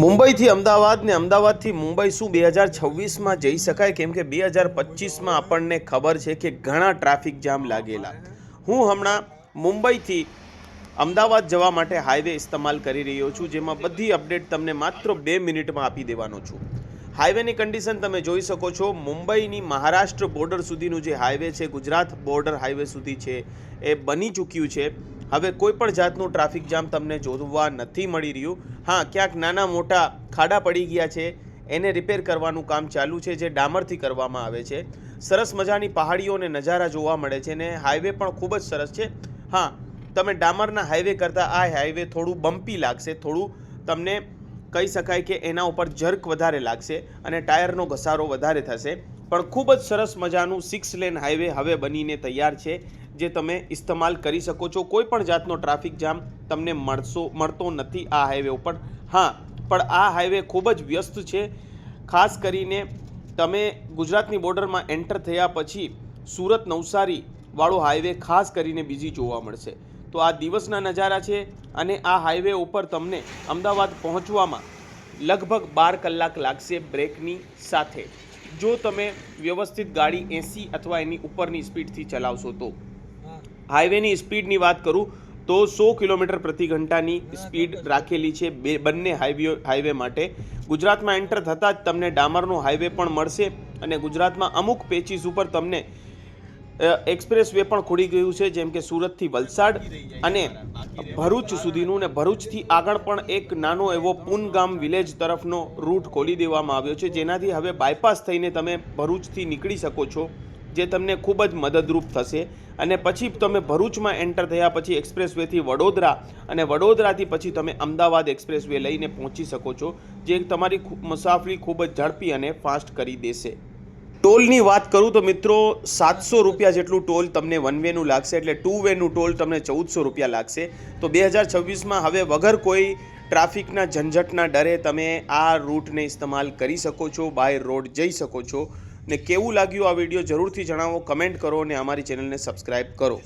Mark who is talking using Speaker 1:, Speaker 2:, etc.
Speaker 1: મુંબઈથી અમદાવાદ ને અમદાવાદથી મુંબઈ શું બે હજાર છવ્વીસમાં જઈ શકાય? કેમ કે બે હજાર પચીસમાં આપણને ખબર છે કે ઘણા ટ્રાફિક જામ લાગેલા. હું હમણાં મુંબઈથી અમદાવાદ જવા માટે હાઈવે ઇસ્તેમાલ કરી રહ્યો છું, જેમાં બધી અપડેટ તમને માત્ર બે મિનિટમાં આપી દેવાનો છું. હાઈવેની કન્ડિશન તમે જોઈ શકો છો, મુંબઈની મહારાષ્ટ્ર બોર્ડર સુધીનું જે હાઈવે છે, ગુજરાત બોર્ડર હાઈવે સુધી છે, એ બની ચૂક્યું છે. હવે કોઈ પણ જાતનું ટ્રાફિક જામ તમને જોવા નથી મળી રહ્યું. હા, ક્યાંક નાના મોટા ખાડા પડી ગયા છે. એને રિપેર કરવાનું કામ ચાલુ છે જે ડામરથી કરવામાં આવે છે. સરસ મજાની પહાડીઓ અને નજારા જોવા મળે છે ને હાઈવે પણ ખૂબ જ સરસ છે. હા, તમે ડામરના હાઈવે કરતાં આ હાઈવે થોડું બમ્પી લાગશે, થોડું તમને કહી શકાય કે એના ઉપર જર્ક વધારે લાગશે અને ટાયરનો ઘસારો વધારે થશે. પણ ખૂબ જ સરસ મજાનું સિક્સ લેન હાઈવે હવે બનીને તૈયાર છે. જે તમે ઇસ્તેમાલ કરી શકો છો. કોઈ પણ જાતનો ટ્રાફિક જામ તમને મળશો, મળતો નથી આ હાઈવે ઉપર. હા, પણ આ હાઈવે ખૂબ જ વ્યસ્ત છે. ખાસ કરીને તમે ગુજરાતની બોર્ડરમાં એન્ટર થયા પછી સુરત નવસારી વાળો હાઈવે ખાસ કરીને બીજી જોવા મળશે. તો આ દિવસના નજારા છે અને આ હાઈવે ઉપર તમને અમદાવાદ પહોંચવામાં લગભગ બાર કલાક લાગશે બ્રેકની સાથે. જો તમે વ્યવસ્થિત ગાડી એંસી અથવા એની ઉપરની સ્પીડથી ચલાવશો તો. હાઈવેની સ્પીડની વાત કરું તો સો કિલોમીટર પ્રતિ ઘંટાની સ્પીડ રાખેલી છે બે બંને હાઈવે હાઈવે માટે. ગુજરાતમાં એન્ટર થતાં જ તમને ડામરનો હાઈવે પણ મળશે અને ગુજરાતમાં અમુક પેચીસ ઉપર તમને એક્સપ્રેસ વે પણ ખુલી ગયું છે, જેમ કે સુરતથી વલસાડ અને ભરૂચ સુધીનું ને ભરૂચથી આગળ પણ એક નાનો એવો પુનગામ વિલેજ તરફનો રૂટ ખોલી દેવામાં આવ્યો છે. જેનાથી હવે બાયપાસ થઈને તમે ભરૂચથી નીકળી શકો છો. જે તમને ખૂબ જ મદદરૂપ થશે. અને પછી તમે ભરૂચમાં એન્ટર થયા પછી એક્સપ્રેસ વેથી વડોદરા અને વડોદરાથી પછી તમે અમદાવાદ એક્સપ્રેસ વે લઈને પહોંચી શકો છો, જે તમારી મુસાફરી ખૂબ જ ઝડપી અને ફાસ્ટ કરી દેશે. ટોલની વાત કરું તો મિત્રો, સાતસો રૂપિયા જેટલું ટોલ તમને વન વેનું લાગશે, એટલે ટુ વેનું ટોલ તમને ચૌદસો રૂપિયા લાગશે. તો બે હજાર છવ્વીસમાં હવે વગર કોઈ ટ્રાફિકના ઝંઝટના ડરે તમે આ રૂટને ઇસ્તેમાલ કરી શકો છો બાય રોડ જઈ શકો છો. ને કેવું લાગ્યું આ વીડિયો જરૂરથી જણાવો કમેન્ટ કરો અને અમારી ચેનલને સબસ્ક્રાઈબ કરો.